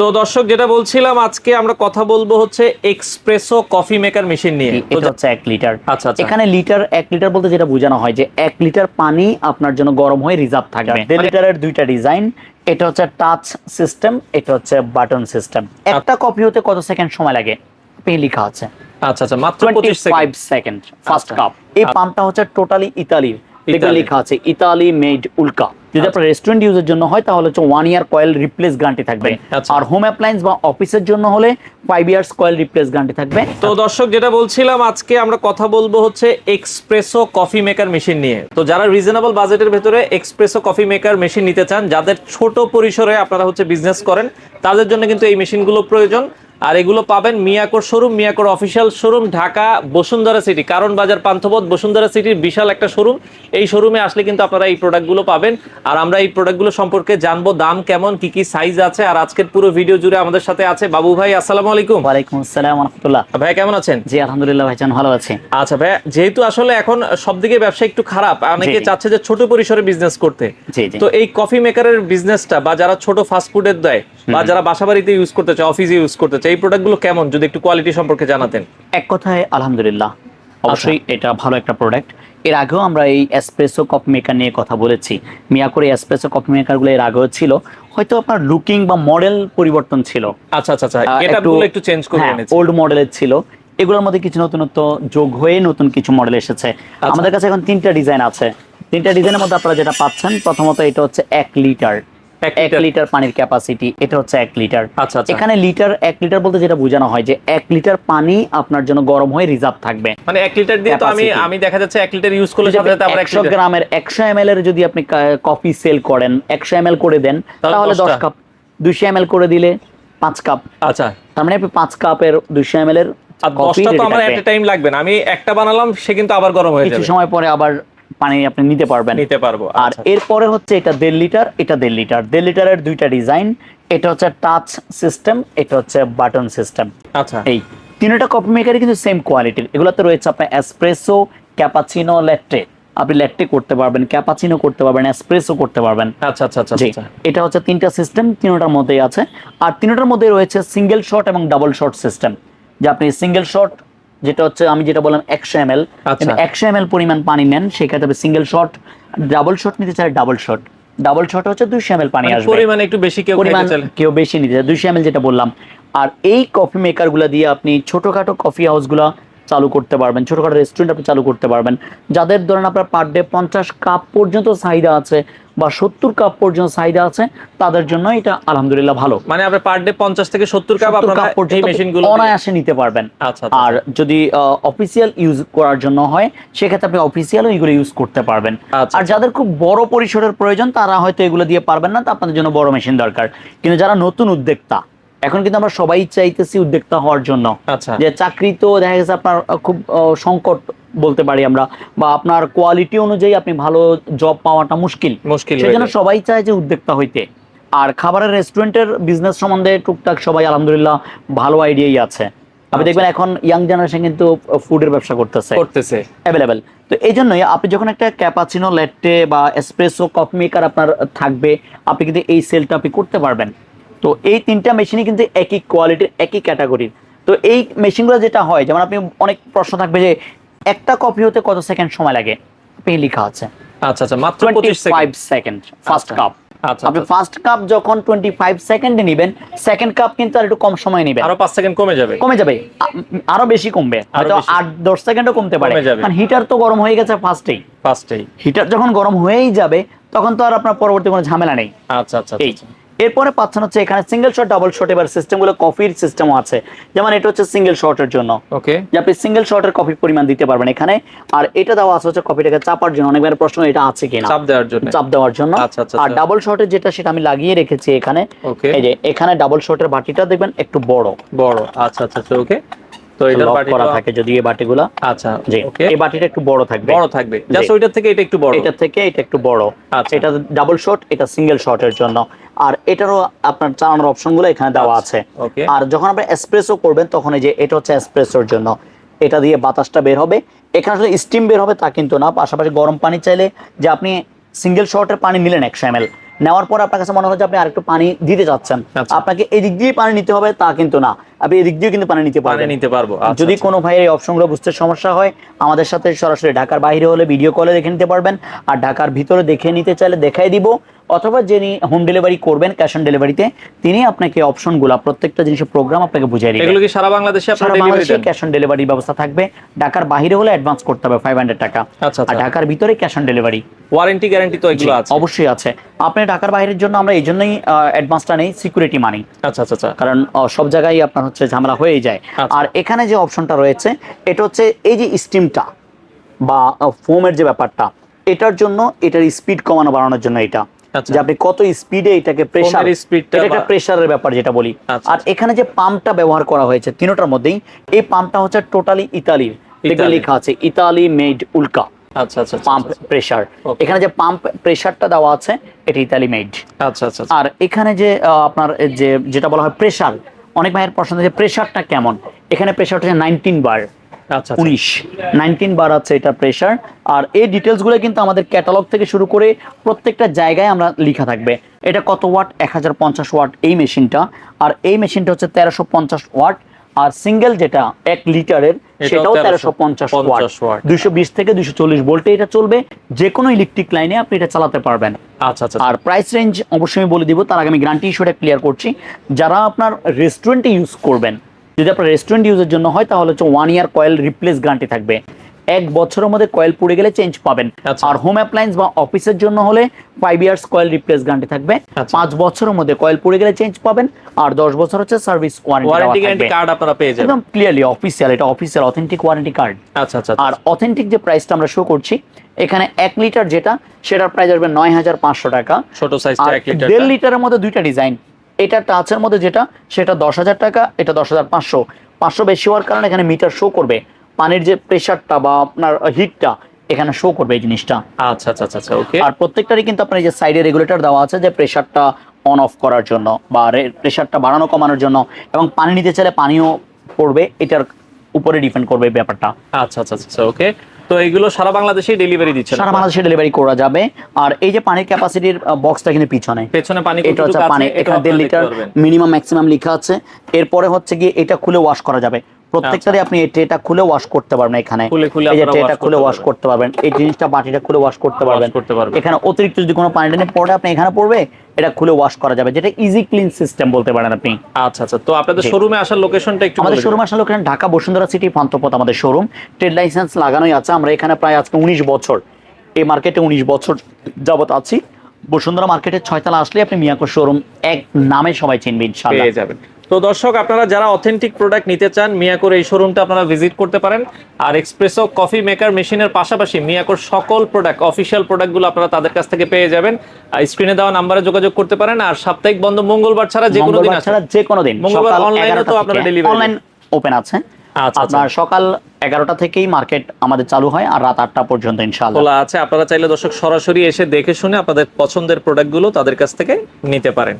তো দর্শক যেটা বলছিলাম আজকে আমরা কথা বলব হচ্ছে এক্সপ্রেসো কফি মেকার মেশিন নিয়ে। এটা হচ্ছে এক লিটার। আচ্ছা, আচ্ছা। এখানে লিটার এক লিটার বলতে যেটা বোঝানো হয় যে এক লিটার পানি আপনার জন্য গরম হয়ে রিজার্ভ থাকবে। মানে- দেড় লিটারের দুইটা ডিজাইন এটা হচ্ছে টাচ সিস্টেম এটা হচ্ছে বাটন সিস্টেম। একটা কপি হতে কত সেকেন্ড সময় লাগে? আপনি লেখা আছে। আচ্ছা আচ্ছা মাত্র টোয়েন্টি পঁচিশ ফাইভ সেকেন্ড। সেকেন্ড ফার্স্ট আচ্ছা। কাপ এই পাম্পটা হচ্ছে টোটালি ইতালির। লেখা আছে ইতালি মেড উল্কা। যদি আচ্ছা। আপনার রেস্টুরেন্ট ইউজের জন্য হয় তাহলে হচ্ছে one year coil replace guarantee থাকবে আচ্ছা। আর হোম অ্যাপ্লায়েন্স বা অফিসের জন্য হলে five years coil replace guarantee থাকবে তো দর্শক যেটা বলছিলাম আজকে আমরা কথা বলব হচ্ছে এক্সপ্রেসো কফি মেকার মেশিন নিয়ে তো যারা রিজনেবল বাজেটের ভেতরে এক্সপ্রেসো কফি মেকার মেশিন নিতে চান যাদের ছোট পরিসরে আপনারা হচ্ছে বিজনেস করেন তাদের জন্য কিন্তু এই মেশিনগুলো প্রয়োজন আর এগুলো পাবেন মিয়াকোর showroom মিয়াকোর official showroom Dhaka Bashundhara city কারণ বাজার পান্থপথ বসুন্ধরা সিটির বিশাল একটা শোরুম। এই শোরুমে আসলে কিন্তু আপনারা এই প্রোডাক্টগুলো পাবেন। আর আমরা এই প্রোডাক্টগুলো সম্পর্কে জানব দাম কেমন কি কি সাইজ আছে আর আজকের পুরো ভিডিও জুড়ে আমাদের সাথে আছে বাবু ভাই আসসালামু আলাইকুম। ওয়ালাইকুম আসসালাম রহমতুল্লাহ। ভাই কেমন আছেন? জি আলহামদুলিল্লাহ ভাইজান ভালো আছি। আচ্ছা ভাই যেহেতু আসলে এখন সবদিকে ব্যবসা একটু খারাপ অনেকে চাচ্ছে যে ছোট পরিসরে বিজনেস করতে। তো এই কফি মেকারের বিজনেসটা বা যারা ছোট ফাস্ট ফুডের দেয় বা যারা বাসাবাড়িতে ইউজ করতে চায় অফিসে ইউজ করতে চায় এই প্রোডাক্টগুলো কেমন? যদি একটু কোয়ালিটি সম্পর্কে জানাতেন। এক কথায় আলহামদুলিল্লাহ। অবশ্যই আচ্ছা। এটা ভালো একটা প্রোডাক্টের আগেও আমরা এই এসপ্রেসো কফি মেকার নিয়ে কথা বলেছি। মিয়াকোর এসপ্রেসো কফি মেকারগুলো এর আগেও ছিল। হয়তো আপনার লুকিং বা মডেল পরিবর্তন ছিল। আচ্ছা আচ্ছা আচ্ছা। এটাগুলো একটু চেঞ্জ করে এনেছি। ওল্ড মডেলের ছিল। এগুলোর মধ্যে কিছু নতুনত্ব যোগ হয়ে নতুন কিছু মডেল এসেছে। আচ্ছা। আমাদের কাছে এখন তিনটা ডিজাইন আছে। তিনটা ডিজাইনের মধ্যে আপনারা যেটা পাচ্ছেন প্রথমত এটা হচ্ছে এক লিটার এক লিটার। পানির ক্যাপাসিটি এটা হচ্ছে এক লিটার। আচ্ছা, আচ্ছা। এখানে লিটার এক লিটার বলতে যেটা বোঝানো হয় যে এক লিটার পানি আপনার জন্য গরম হয়ে রিজার্ভ থাকবে। মানে এক লিটার দিয়ে তো আমি আমি দেখা যাচ্ছে এক লিটার ইউজ করলে সাথে সাথে একশো গ্রামের একশো এম এর যদি আপনি কফি সেল করেন একশো এম করে দেন তাহলে তাহলে দশ দশটা। কাপ দুইশো এম করে দিলে পাঁচ কাপ আচ্ছা। তার মানে আপনি পাঁচ কাপের দুইশো এম এর দশটা তো আমার একটা টাইম লাগবে না। আমি একটা বানালাম সে কিন্তু আবার গরম হয়ে কিছু যাবে। সময় পরে আবার পানি আপনি নিতে পারবেন। নিতে পারব আর আচ্ছা। এরপরে হচ্ছে এটা দেড় লিটার এটা দেড় লিটার। দেড় লিটারের দুইটা ডিজাইন এটা হচ্ছে টাচ সিস্টেম এটা হচ্ছে বাটন সিস্টেম। আচ্ছা। এই তিনটা কফি মেকারই কিন্তু সেম কোয়ালিটির। এগুলোতে রয়েছে আপনার এসপ্রেসো ক্যাপাচিনো ল্যাটে আপনি ল্যাটে করতে পারবেন ক্যাপাচিনো করতে পারবেন এসপ্রেসো করতে পারবেন। আচ্ছা আচ্ছা আচ্ছা আচ্ছা। এটা হচ্ছে তিনটা সিস্টেম তিনটার মধ্যেই আছে। আর তিনটার মধ্যে রয়েছে সিঙ্গেল শট এবং ডাবল শট সিস্টেম যে আপনি সিঙ্গেল শট যেটা হচ্ছে আমি যেটা বললাম একশো এম এল আচ্ছা। একশো এম এল পরিমাণ পানি নেন সেক্ষেত্রে আপনি সিঙ্গেল শট ডাবল শট নিতে চাই ডাবল শট ডাবল শট হচ্ছে দুইশো এম এল পানি মানে আসবে। পরিমাণ একটু বেশি কেউ পরিমাণ কেউ বেশি নিতে চায়। দুইশো এম এল যেটা বললাম। আর এই কফি মেকারগুলো দিয়ে আপনি ছোটোখাটো কফি হাউসগুলো চালু করতে পারবেন। ছোটোখাটো রেস্টুরেন্ট আপনি চালু করতে পারবেন। যাদের ধরেন আপনার পার ডে পঞ্চাশ কাপ পর্যন্ত চাহিদা আছে বা সত্তর কাপ পর্যন্ত চাহিদা আছে তাদের জন্য এটা আলহামদুলিল্লাহ ভালো। মানে আপনি পার ডে 50 থেকে 70 কাপ কাপ পর্যন্ত মেশিনগুলো অনায়াসে নিতে পারবেন। আচ্ছা আচ্ছা, আর যদি অফিসিয়াল ইউজ করার জন্য হয় সেক্ষেত্রে আপনি অফিসিয়ালও এগুলো ইউজ করতে পারবেন। আচ্ছা, আর যাদের খুব বড় পরিসরের প্রয়োজন তারা হয়তো এগুলো দিয়ে পারবেন না তা আপনাদের জন্য বড় মেশিন দরকার। কিন্তু যারা নতুন উদ্যোক্তা এখন কিন্তু আমরা সবাই চাইতেছি উদ্যোক্তা হওয়ার জন্য। আচ্ছা। যে চাকরি তো দেখা গেছে আপনার খুব সংকট বলতে পারি আমরা বা আপনার কোয়ালিটি অনুযায়ী আপনি ভালো জব পাওয়াটা মুশকিল। মুশকিল সেজন্য সবাই চায় যে উদ্যোক্তা হইতে। আর খাবারের রেস্টুরেন্টের বিজনেস সম্বন্ধে টুকটাক সবাই আলহামদুলিল্লাহ ভালো আইডিয়াই আছে। আপনি আচ্ছা। দেখবেন এখন ইয়াং জেনারেশন কিন্তু ফুডের ব্যবসা করতেছে। করতেছে। অ্যাভেলেবেল তো এই জন্যই আপনি যখন একটা ক্যাপাচিনো ল্যাটে বা এসপ্রেসো কফি মেকার আপনার থাকবে আপনি কিন্তু এই সেলটা আপনি করতে পারবেন। তো এই তিনটা মেশিনই কিন্তু একই কোয়ালিটির একই ক্যাটাগরির তো এই মেশিনগুলো যেটা হয় যেমন আপনি অনেক প্রশ্ন থাকবে যে একটা কপি হতে কত সেকেন্ড সময় লাগে? আপনি লেখা আছে। আচ্ছা আচ্ছা মাত্র 25 ফাইভ সেকেন্ড ফার্স্ট। কাপ আচ্ছা। আপনি। ফার্স্ট কাপ যখন টোয়েন্টি ফাইভ সেকেন্ডে নেবেন সেকেন্ড কাপ কিন্তু আর একটু কম সময় নেবেন। আরও 5 সেকেন্ড কমে যাবে। কমে যাবে। আরও বেশি কমবে। হয়তো বেশি। আট দশ সেকেন্ডও কমতে পারে। কারণ হিটার তো গরম হয়ে গেছে ফার্স্টেই ফার্স্টেই হিটার যখন গরম হয়েই যাবে তখন তো আর আপনার পরবর্তী কোনো ঝামেলা নেই। আচ্ছা আচ্ছা এই। আচ্ছা। এরপরে পাচ্ছেন হচ্ছে এখানে সিঙ্গেল শট ডাবল শট এবার সিস্টেমগুলো কফির সিস্টেমও আছে। যেমন এটা হচ্ছে সিঙ্গেল শটের জন্য। ওকে যে আপনি সিঙ্গেল শটের কফি পরিমাণ দিতে পারবেন এখানে। আর এটা দেওয়া আছে হচ্ছে কফিটাকে চাপার জন্য। অনেকবার প্রশ্ন এটা আছে কিনা? চাপ দেওয়ার জন্য। চাপ দেওয়ার জন্য। আচ্ছা, আচ্ছা, আর আচ্ছা। ডাবল শটের যেটা সেটা আমি লাগিয়ে রেখেছি এখানে। ওকে এই যে এখানে ডাবল শটের বাটিটা দেখবেন একটু বড়। বড়। আচ্ছা আচ্ছা আচ্ছা ওকে তো লক বাটি করা থাকে যদি এই বাটিগুলা। আচ্ছা জি এই বাটিটা একটু বড় থাকবে। বড় থাকবে। জাস্ট ওইটার থেকে এটা একটু বড়। এটা থেকে এটা একটু বড়। আচ্ছা। এটা ডাবল শট এটা সিঙ্গেল শটের জন্য। আর এটারও আপনার চালানোর অপশনগুলো এখানে দেওয়া আছে। আর যখন আপনি এসপ্রেসো করবেন তখন এই যে এটা হচ্ছে এসপ্রেসোর জন্য। এটা দিয়ে বাতাসটা বের হবে। এখানে আসলে স্টিম বের হবে তা কিন্তু না। পাশাপাশি গরম পানি চাইলে যে আপনি সিঙ্গেল শটের পানি নিলেন একশো এম নেওয়ার পর আপনার কাছে মনে যে আপনি আরেকটু পানি দিতে চাচ্ছেন আচ্ছা। আপনাকে এদিক দিয়ে পানি নিতে হবে তা কিন্তু না। আপনি এদিক দিয়ে কিন্তু পানি নিতে পারবেন। নিতে পারব আচ্ছা, যদি আচ্ছা। কোনো ভাইয়ের এই অপশনগুলো বুঝতে সমস্যা হয় আমাদের সাথে সরাসরি ঢাকার বাইরে হলে ভিডিও কলে দেখে নিতে পারবেন। আর ঢাকার ভিতরে দেখে নিতে চাইলে দেখাই দিব। অথবা যিনি হোম ডেলিভারি করবেন ক্যাশ অন ডেলিভারিতে তিনি আপনাকে অপশন অপশনগুলো প্রত্যেকটা জিনিসের প্রোগ্রাম আপনাকে বুঝিয়ে দিবেন এগুলো কি সারা বাংলাদেশে আপনারা বাংলাদেশে ক্যাশ অন ডেলিভারি ব্যবস্থা থাকবে। ঢাকার বাইরে হলে অ্যাডভান্স করতে হবে ফাইভ হান্ড্রেড টাকা। আচ্ছা, আচ্ছা। আর ঢাকার ভিতরে cash on delivery warranty guarantee তো এগুলো আছে। অবশ্যই আছে। আপনি ঢাকার বাইরের জন্য আমরা এই জন্যই অ্যাডভান্সটা নেই সিকিউরিটি মানি আচ্ছা আচ্ছা আচ্ছা। কারণ সব জায়গায় আপনার হচ্ছে ঝামেলা হয়ে যায়। আর এখানে যে অপশনটা রয়েছে এটা হচ্ছে এই যে স্টিমটা বা ফোমের যে ব্যাপারটা এটার জন্য এটার স্পিড কমানো বাড়ানোর জন্য এটা। যে আপনি কত স্পিডে এটাকে প্রেসার Foam এর speed টা এটা প্রেসারের ব্যাপার যেটা বলি। আচ্ছা, আর এখানে যে পাম্পটা ব্যবহার করা হয়েছে তিনটার মধ্যেই এই পাম্পটা হচ্ছে টোটালি ইতালির। ইতালি। লেখা আছে ইতালি মেড উল্কা। আচ্ছা আচ্ছা আচ্ছা, পাম্প আচ্ছা প্রেসার এখানে যে পাম্প প্রেসারটা দেওয়া আছে এটা ইতালি মেড আচ্ছা আচ্ছা আচ্ছা। আর এখানে যে আপনার যে যেটা বলা হয় প্রেসার অনেক ভাইয়ের প্রশ্ন যে প্রেসারটা কেমন? এখানে প্রেসারটা হচ্ছে নাইনটিন বার আচ্ছা আচ্ছা। উনিশ। নাইনটিন বার আছে এটা প্রেসার আর এই ডিটেলসগুলো কিন্তু আমাদের ক্যাটালগ থেকে শুরু করে প্রত্যেকটা জায়গায় আমরা লেখা থাকবে। এটা কত ওয়াট এক হাজার পঞ্চাশ ওয়াট এই মেশিনটা আর এই মেশিনটা হচ্ছে তেরোশো পঞ্চাশ ওয়াট আর সিঙ্গেল যেটা এক লিটারের সেটাও তেরোশো পঞ্চাশ 1350 ওয়াট। দুইশো বিশ থেকে দুইশো চল্লিশ ভোল্টে এটা চলবে। যে কোনো ইলেকট্রিক লাইনে আপনি এটা চালাতে পারবেন। আচ্ছা আচ্ছা আর প্রাইস রেঞ্জ অবশ্যই আমি বলে দিব তার আগে আমি গ্যারান্টি ইস্যুটা ক্লিয়ার করছি। যারা আপনার রেস্টুরেন্টে ইউজ করবেন যদি আপনার রেস্টুরেন্ট ইউজের জন্য হয় তাহলে হচ্ছে one year coil replace guarantee থাকবে। এক বছরের মধ্যে কয়েল পুড়ে গেলে চেঞ্জ পাবেন। আচ্ছা। আর হোম অ্যাপ্লায়েন্স বা অফিসের জন্য হলে five years coil replace guarantee থাকবে। আচ্ছা। পাঁচ বছরের মধ্যে কয়েল পুড়ে গেলে চেঞ্জ পাবেন। আর দশ বছর হচ্ছে সার্ভিস ওয়ারেন্টি গ্যারান্টি কার্ড আপনারা পেয়ে যাবেন। একদম ক্লিয়ারলি অফিসিয়াল এটা অফিসিয়াল অথেন্টিক ওয়ারেন্টি কার্ড আচ্ছা আচ্ছা আর অথেন্টিক যে প্রাইসটা আমরা শো করছি এখানে এক লিটার যেটা সেটার প্রাইস আসবে নয় হাজার পাঁচশো টাকা। ছোট সাইজটা আর এক লিটার দেড় লিটারের মধ্যে দুইটা ডিজাইন এটা টাচের মধ্যে যেটা সেটা দশ হাজার টাকা এটা দশ হাজার পাঁচশো। পাঁচশো বেশি হওয়ার কারণে এখানে মিটার শো করবে। পানির যে প্রেশারটা বা আপনার হিটটা এখানে শো করবে এই জিনিসটা। আচ্ছা আচ্ছা আচ্ছা, আচ্ছা ওকে আর প্রত্যেকটারই কিন্তু আপনার এই যে সাইডে রেগুলেটর দেওয়া আছে যে প্রেশারটা অন অফ করার জন্য বা প্রেশারটা বাড়ানো কমানোর জন্য এবং পানি নিতে চাইলে পানিও পড়বে এটার উপরে ডিপেন্ড করবে ব্যাপারটা। আচ্ছা আচ্ছা আচ্ছা ওকে তো এগুলো সারা বাংলাদেশেই ডেলিভারি দিচ্ছেন সারা বাংলাদেশে ডেলিভারি করা যাবে। আর এই যে পানির ক্যাপাসিটির বক্সটা কিন্তু পিছনে। পেছনে পানি এটা হচ্ছে পানি এখানে দেড় লিটার মিনিমাম ম্যাক্সিমাম লেখা আছে। এরপরে হচ্ছে গিয়ে এটা খুলে ওয়াশ করা যাবে। প্রত্যেকটারে আপনি এই ট্রেটা খুলে ওয়াশ করতে পারবেন এখানে। খুলে খুলে এই যে ট্রেটা খুলে ওয়াশ করতে পারবেন। এই জিনিসটা বাটিটা খুলে ওয়াশ করতে পারবেন। করতে পারবেন। এখানে অতিরিক্ত যদি কোনো পানি টানি পড়ে আপনি এখানে পড়বে এটা খুলে ওয়াশ করা যাবে যেটা ইজি ক্লিন সিস্টেম বলতে পারেন আপনি। আচ্ছা আচ্ছা। তো আপনাদের শোরুমে আসার লোকেশনটা একটু আমাদের শোরুমে আসার লোকেশন ঢাকা বসুন্ধরা সিটি পান্তপথ আমাদের শোরুম ট্রেড লাইসেন্স লাগানোই আছে আমরা এখানে প্রায় আজকে উনিশ বছর এই মার্কেটে উনিশ বছর যাবত আছি। বসুন্ধরা মার্কেটের ছয়তলা আসলে আপনি মিয়াকো শোরুম এক নামে সবাই চিনবেন পেয়ে যাবেন। তো দর্শক আপনারা যারা অথেন্টিক প্রোডাক্ট নিতে চান মিয়াকোর এই শোরুমটা আপনারা ভিজিট করতে পারেন। আর এক্সপ্রেসো কফি মেকার মেশিনের পাশাপাশি মিয়াকোর সকল প্রোডাক্ট অফিসিয়াল প্রোডাক্টগুলো আপনারা তাদের কাছ থেকে পেয়ে যাবেন। স্ক্রিনে দেওয়া নাম্বারে যোগাযোগ করতে পারেন। আর সাপ্তাহিক বন্ধ মঙ্গলবার ছাড়া যে কোনো দিন ছাড়া যে কোনো দিন। মঙ্গলবার এও তো 11টা আপনারা delivery অনলাইন ওপেন আছে। আচ্ছা, আচ্ছা। আপনার সকাল এগারোটা থেকেই মার্কেট আমাদের চালু হয় আর রাত আটটা পর্যন্ত ইনশাআল্লাহ। খোলা আছে। আপনারা চাইলে দর্শক সরাসরি এসে দেখে শুনে আপনাদের পছন্দের প্রোডাক্টগুলো তাদের কাছ থেকে নিতে পারেন।